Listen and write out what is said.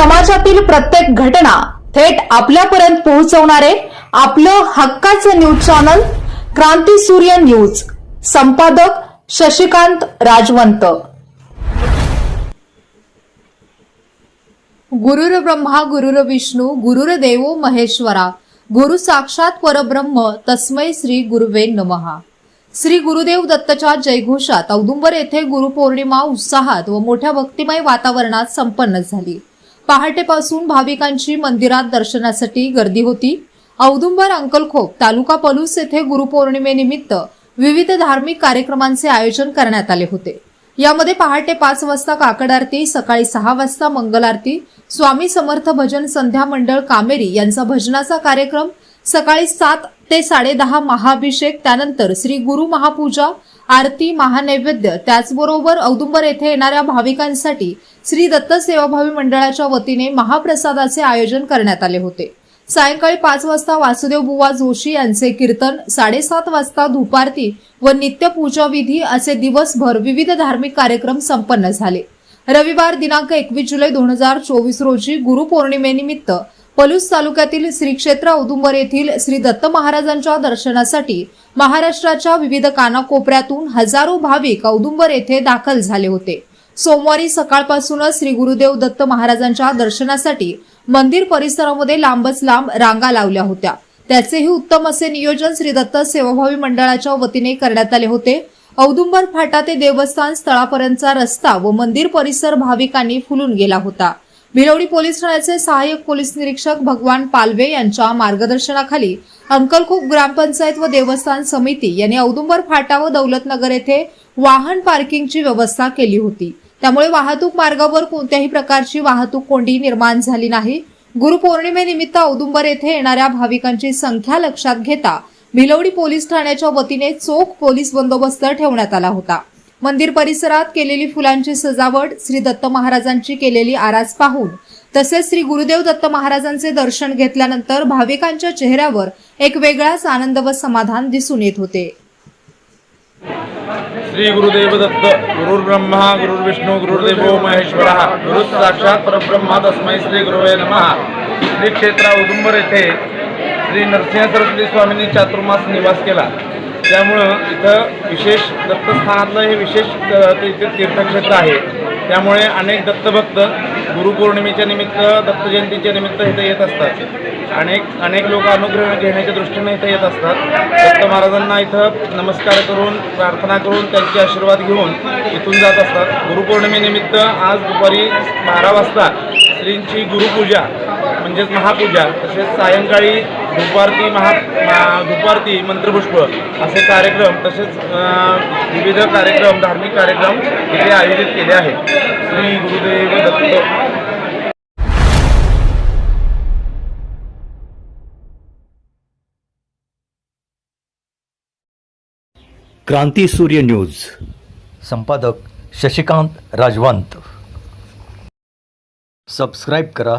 समाजातील प्रत्येक घटना थेट आपल्यापर्यंत पोहोचवणारे आपलं हक्काचं न्यूज चॅनल क्रांती सूर्य न्यूज. संपादक शशिकांत राजवंत. गुरुर ब्रह्मा गुरुर विष्णू गुरुर देवो महेश्वरा. गुरु साक्षात परब्रह्म तस्मै श्री गुरुवे नमहा श्री गुरुदेव दत्तच्या जयघोषात औदुंबर येथे गुरुपौर्णिमा उत्साहात व मोठ्या भक्तिमय वातावरणात संपन्न झाली. पहाटेपासून भाविकांची मंदिरात दर्शनासाठी गर्दी होती. औदुंबर अंकलखोप तालुका पलूस येथे गुरुपौर्णिमेनिमित्त विविध धार्मिक कार्यक्रमांचे आयोजन करण्यात आले होते. यामध्ये पहाटे पाच वाजता काकड आरती सकाळी सहा वाजता मंगल आरती स्वामी समर्थ भजन संध्या मंडळ कामेरी यांचा भजनाचा कार्यक्रम सकाळी सात ते साडेदहा महाअभिषेक त्यानंतर श्री गुरु महापूजा आरती महानैवेद्य त्याचबरोबर औदुंबर येथे येणाऱ्या भाविकांसाठी श्री दत्त सेवाभावी मंडळाच्या वतीने महाप्रसादाचे आयोजन करण्यात आले होते. सायंकाळी पाच वाजता वासुदेव बुवा जोशी यांचे कीर्तन साडेसात वाजता धुपारती व नित्यपूजा विधी असे दिवसभर विविध धार्मिक कार्यक्रम संपन्न झाले. रविवार दिनांक एकवीस जुलै दोन हजार चोवीस रोजी गुरुपौर्णिमेनिमित्त पलूस तालुक्यातील श्री क्षेत्र औदुंबर येथील श्री दत्त महाराजांच्या दर्शनासाठी महाराष्ट्राच्या विविध कानाकोपऱ्यातून हजारो भाविक औदुंबर येथे दाखल झाले होते. सोमवारी सकाळपासूनच श्री गुरुदेव दत्त महाराजांच्या दर्शनासाठी मंदिर परिसरामध्ये लांबच लांब रांगा लावल्या होत्या. त्याचेही उत्तम असे नियोजन श्री दत्त सेवाभावी मंडळाच्या वतीने करण्यात आले होते. औदुंबर फाटा ते देवस्थान स्थळापर्यंतचा रस्ता व मंदिर परिसर भाविकांनी फुलून गेला होता. भिलवडी पोलीस ठाण्याचे सहाय्यक पोलीस निरीक्षक भगवान पालवे यांच्या मार्गदर्शनाखाली अंकलखोप ग्रामपंचायत व देवस्थान समिती यांनी औदुंबर फाटा व दौलतनगर येथे वाहन पार्किंगची व्यवस्था केली होती. त्यामुळे वाहतूक मार्गावर कोणत्याही प्रकारची वाहतूक कोंडी निर्माण झाली नाही. गुरुपौर्णिमेनिमित्त औदुंबर येथे येणाऱ्या भाविकांची संख्या लक्षात घेता भिलवडी पोलीस ठाण्याच्या वतीने चोख पोलीस बंदोबस्त ठेवण्यात आला होता. मंदिर परिसरात केलेली फुलांची सजावट श्री दत्त महाराजांची केलेली आरास पाहून तसेच श्री गुरुदेव दत्त महाराजांचे दर्शन घेतल्यानंतर भाविकांच्या चेहऱ्यावर एक वेगळाच आनंद व समाधान दिसून येत होते. श्री गुरुदेव दत्त गुरुर्ब्रह्मा गुरुर्विष्णू गुरुर्देवो महेश्वर गुरु साक्षात परब्रह्मा तस्मै श्री गुरुवे नमः. श्री क्षेत्र उदुंबर येथे श्री नरसिंह सरस्वती स्वामींनी चातुर्मास निवास केला. त्यामुळं इथं विशेष दत्तस्थानातलं हे विशेष इथे तीर्थक्षेत्र आहे. त्यामुळे अनेक दत्तभक्त गुरुपौर्णिमेच्या निमित्त दत्त जयंतीच्या निमित्त इथं येत असतात. अनेक अनेक लोक अनुग्रह घेण्याच्या दृष्टीने इथं येत असतात. दत्त महाराजांना इथं नमस्कार करून प्रार्थना करून त्यांचे आशीर्वाद घेऊन इथून जात असतात. गुरुपौर्णिमेनिमित्त आज दुपारी बारा वाजता श्रींची गुरुपूजा म्हणजेच महापूजा तसेच सायंकाळी दुपारती महा मा- दुपारती मंत्रपुष्प असे कार्यक्रम तसेच विविध कार्यक्रम धार्मिक कार्यक्रम इथे आयोजित केले आहेत. श्री गुरुदेव दत्त. क्रांती सूर्य न्यूज. संपादक शशिकांत राजवंत. सबस्क्राईब करा